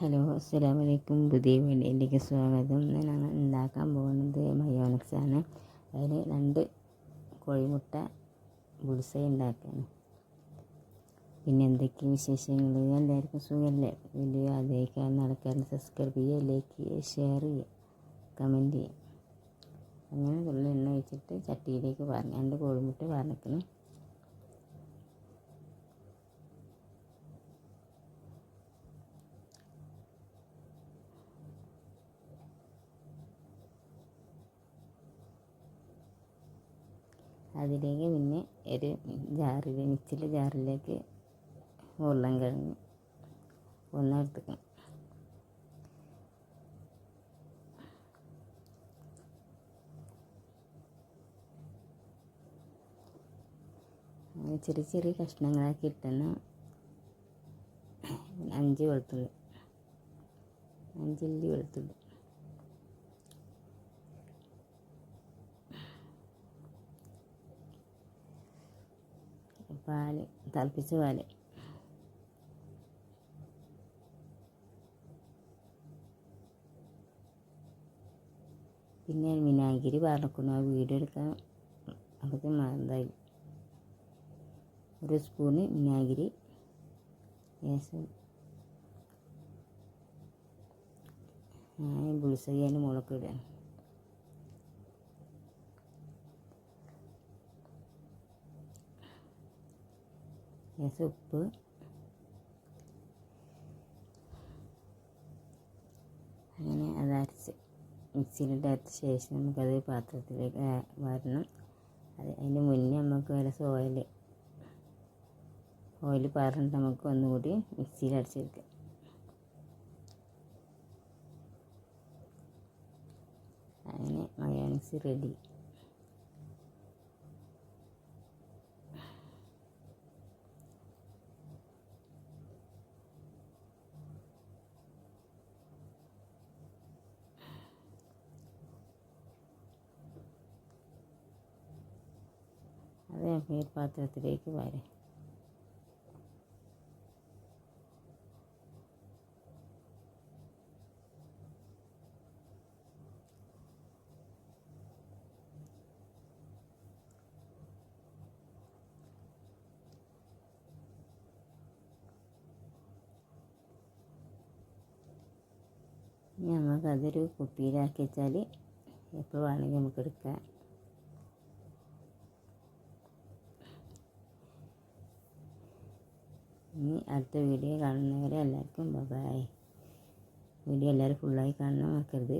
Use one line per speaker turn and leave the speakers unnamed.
Hello അസ്സാം വലൈക്കും പുതിയ വീഡിയോയിലേക്ക് സ്വാഗതം. ഇന്ന് ഞങ്ങൾ ഉണ്ടാക്കാൻ പോകുന്നത് മയോണക്സ് ആണ്. അതിന് രണ്ട് കോഴിമുട്ട ബുൾസൈ ഉണ്ടാക്കാണ്. പിന്നെ എന്തൊക്കെ വിശേഷങ്ങൾ? എല്ലാവർക്കും സുഖമല്ലേ? വീഡിയോ ആദ്യമായിക്കാൻ നടക്കാറുണ്ട് സബ്സ്ക്രൈബ് ചെയ്യുക ലൈക്ക് ചെയ്യുക ഷെയർ ചെയ്യുക കമന്റ് ചെയ്യുക. അങ്ങനെ തുള്ളി എണ്ണ ഒഴിച്ചിട്ട് ചട്ടിയിലേക്ക് പറഞ്ഞു രണ്ട് കോഴിമുട്ട പറഞ്ഞിരിക്കണം അതിലേക്ക് പിന്നെ ഒരു ജാറിൽ മിക്സിയിലെ ജാറിലേക്ക് ഉരുളൻകിഴങ്ങ് ഒന്ന് അങ്ങനെ ചെറിയ ചെറിയ കഷ്ണങ്ങളാക്കി ഇട്ടുന്ന അഞ്ച് വെളുത്തുള്ളി അഞ്ചില്ലി വെളുത്തുള്ളി. പാൽ തിളപ്പിച്ച പാൽ. പിന്നെ വിനാഗിരി വറക്കുന്നു ആ വീഡിയോ എടുക്കാൻ അതൊക്കെ മറന്നായി ഒരു സ്പൂണ് വിനാഗിരി. ശേഷം ഞാൻ ബുൾസയ്യാന്റെ ശേഷം ഉപ്പ് അങ്ങനെ അത് അരച്ച് മിക്സിയിലിട്ട് അരച്ച ശേഷം നമുക്കത് പാത്രത്തിലേക്ക് വരണം. അത് അതിന്റെ മുന്നേ നമുക്ക് വരെ ഓയിൽ ഓയിൽ പറഞ്ഞിട്ട് നമുക്ക് ഒന്നുകൂടി മിക്സിയിൽ അടിച്ചെടുക്കാം അങ്ങനെ മയോണിക്സ് റെഡി. അത് വേർ പാത്രത്തിലേക്ക് വരെ നമുക്കതൊരു കുപ്പിയിലാക്കി വെച്ചാൽ എപ്പോൾ വേണമെങ്കിൽ നമുക്ക് എടുക്കാം. ഇനി അടുത്ത വീഡിയോ കാണുന്നവരെ എല്ലാവർക്കും ബൈ വീഡിയോ എല്ലാവരും ഫുള്ളായി കാണണം മറക്കരുത്.